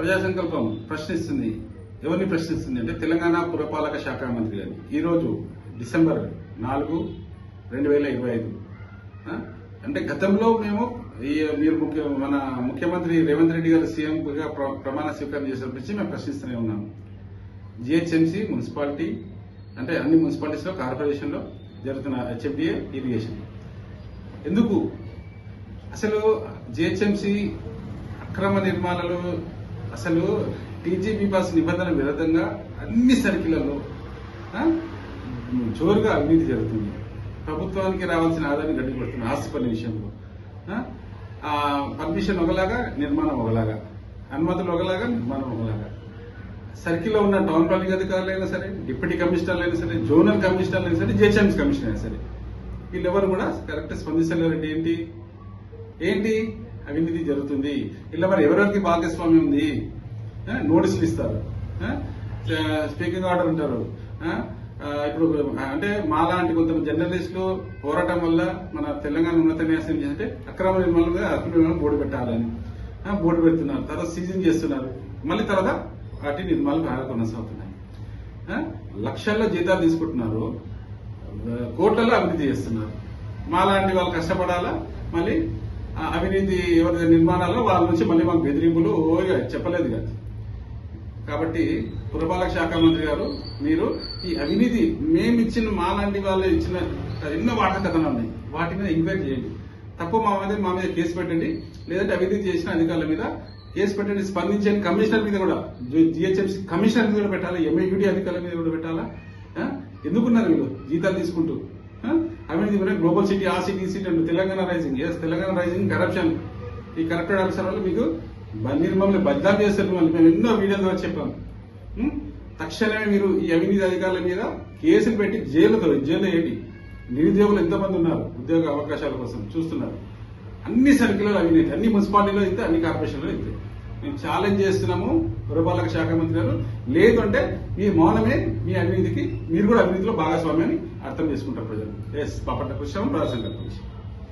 ప్రజా సంకల్పం ప్రశ్నిస్తుంది. ఎవరిని ప్రశ్నిస్తుంది అంటే తెలంగాణ పురపాలక శాఖ మంత్రి గారిని. ఈరోజు డిసెంబర్ నాలుగు రెండు వేల ఇరవై ఐదు. అంటే గతంలో మేము ఈ మీరు ముఖ్య మన ముఖ్యమంత్రి రేవంత్ రెడ్డి గారు సీఎంగా ప్ర- ప్రమాణ స్వీకారం చేసినప్పటి నుంచి మేము ప్రశ్నిస్తూనే ఉన్నాము జిహెచ్ఎంసీ మున్సిపాలిటీ అంటే అన్ని మున్సిపాలిటీస్లో కార్పొరేషన్లో జరుగుతున్న హెచ్ఎఫ్డిఏ ఇరిగేషన్. ఎందుకు? అసలు జిహెచ్ఎంసీ అక్రమ నిర్మాణాలు అసలు టీజీబీ బస్ నిబంధన విరుద్ధంగా అన్ని సర్కిళ్ళలో జోరుగా అవినీతి జరుగుతుంది. ప్రభుత్వానికి రావాల్సిన ఆదాయాన్ని గడ్డిపడుతుంది ఆస్తి పన్ను విషయంలో పర్మిషన్ ఒకలాగా నిర్మాణం ఒకలాగా. అనుమతులు ఒకలాగా నిర్మాణం ఒకలాగా. సర్కిల్లో ఉన్న టౌన్ ప్లానింగ్ అధికారులు అయినా సరే డిప్యూటీ కమిషనర్లు అయినా సరే జోనల్ కమిషనర్లు అయినా సరే జిహెచ్ఎంసీ కమిషనర్ అయినా సరే వీళ్ళెవరు కూడా కరెక్ట్ స్పందిస్తలేరంటే ఏంటి? ఏంటి? అవినీతి జరుగుతుంది. ఇలా మరి ఎవరెవరికి భాగస్వామ్యం ఉంది? నోటీసులు ఇస్తారు. స్పీకింగ్ ఆర్డర్ ఉంటారు. ఇప్పుడు అంటే మాలాంటి కొంత జర్నలిస్టులు పోరాటం వల్ల మన తెలంగాణ ఉన్నత న్యాసం చేస్తే అక్రమ నిర్మాణం మీద అక్రమ నిర్మాణం బోర్డు పెట్టాలని. బోర్డు పెడుతున్నారు. తర్వాత సీజన్ చేస్తున్నారు. మళ్ళీ తర్వాత వాటి నిర్మాణాలు బాగా కొనసాగుతున్నాయి. లక్షల్లో జీతాలు తీసుకుంటున్నారు. కోట్లలో అభివృద్ధి చేస్తున్నారు. మాలాంటి వాళ్ళు కష్టపడాలా? మళ్ళీ అవినీతి ఎవరి నిర్మాణాల్లో వాళ్ళ నుంచి మళ్ళీ మాకు బెదిరింపులు చెప్పలేదు కదా కాబట్టి పురపాలక శాఖ మంత్రి గారు మీరు ఈ అవినీతి మేము ఇచ్చిన మాలాంటి వాళ్ళు ఇచ్చిన ఎన్నో వాట కథలు ఉన్నాయి. వాటి మీద ఎంక్వైరీ చేయండి. తప్పు మా మీద మా మీద కేసు పెట్టండి. లేదంటే అవినీతి చేసిన అధికారుల మీద కేసు పెట్టండి. స్పందించండి. కమిషనర్ మీద కూడా జిహెచ్ఎంసీ కమిషనర్ మీద కూడా పెట్టాలి? ఎంఏయుడి అధికారుల మీద కూడా పెట్టాలా? ఎందుకున్నారు వీళ్ళు? జీతాలు తీసుకుంటూ. ఆ? కూడా గ్లోబల్ సిటీ ఆ సిటీ సిటీ అంటే Telangana rising yes Telangana rising corruption ఈ కరప్టెడ్ ఆఫీసర్ మీకు మీరు మమ్మల్ని బద్నాం చేస్తారు మళ్ళీ. మేము ఎన్నో వీడియోల ద్వారా చెప్పాము తక్షణమే మీరు ఈ అవినీతి అధికారుల మీద కేసులు పెట్టి జైలుతో జైలు ఏంటి? నిరుద్యోగులు ఎంతమంది ఉన్నారు? ఉద్యోగ అవకాశాల కోసం చూస్తున్నారు. అన్ని సర్కిల్లో అవినీతి అన్ని మున్సిపాలిటీలో అయితే అన్ని కార్పొరేషన్లో అయితే. మేము ఛాలెంజ్ చేస్తున్నాము. పురపాలక శాఖ మంత్రి గారు. లేదంటే మీ మౌనమే మీ అవినీతికి మీరు కూడా అవినీతిలో భాగస్వామ్యాన్ని అర్థం చేసుకుంటారు ప్రజలు. ఎస్ పాపట్ల కృష్ణ ప్రజా సంకల్పం